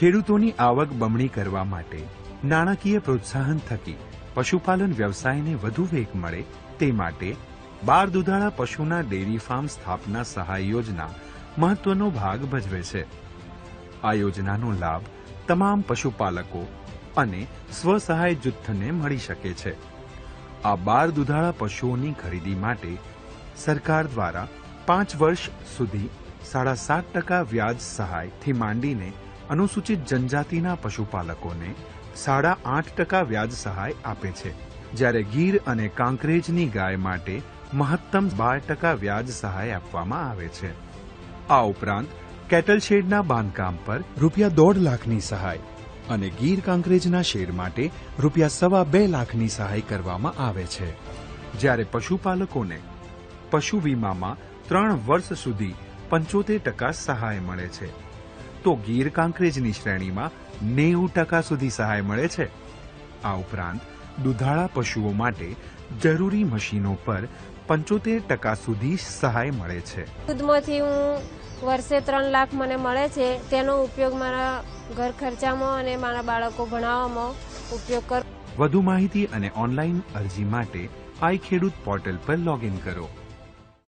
ખેડૂતોની આવક બમણી કરવા માટે નાણાકીય પ્રોત્સાહન થકી પશુપાલન વ્યવસાયને વધુ વેગ મળે તે માટે બાર દુધાળા પશુના ડેરી ફાર્મ સ્થાપના સહાય યોજના મહત્વનો ભાગ ભજવે છે. આ યોજનાનો લાભ તમામ પશુપાલકો અને સ્વસહાય જૂથને મળી શકે છે. આ બાર દુધાળા પશુઓની ખરીદી માટે સરકાર દ્વારા પાંચ વર્ષ સુધી સાડા સાત ટકા વ્યાજ સહાયથી માંડીને અનુસૂચિત જનજાતિના પશુપાલકોને સાડા આઠ ટકા વ્યાજ સહાય આપે છે. જ્યારે ગીર અને કાંકરેજની ગાય માટે મહત્તમ બાર ટકા વ્યાજ સહાય આપવામાં આવે છે. આ ઉપરાંત કેટલ શેડના બાંધકામ પર રૂપિયા દોઢ લાખની સહાય અને ગીર કાંકરેજના શેડ માટે રૂપિયા સવા બે લાખની સહાય કરવામાં આવે છે. જ્યારે પશુપાલકોને પશુ વીમામાં ત્રણ વર્ષ સુધી પંચોતેર ટકા સહાય મળે છે. તો ગીર કાંકરેજની શ્રેણીમાં નેવું ટકા સુધી સહાય મળે છે. આ ઉપરાંત દુધાળા પશુઓ માટે જરૂરી મશીનો પર પંચોતેર ટકા સુધી સહાય મળે છે. દૂધમાંથી હું વર્ષે ત્રણ લાખ મને મળે છે. તેનો ઉપયોગ મારા ઘર ખર્ચામાં અને મારા બાળકો ભણાવવામાં ઉપયોગ કર વધુ માહિતી અને ઓનલાઈન અરજી માટે આઈ ખેડૂત પોર્ટલ પર લોગિન કરો.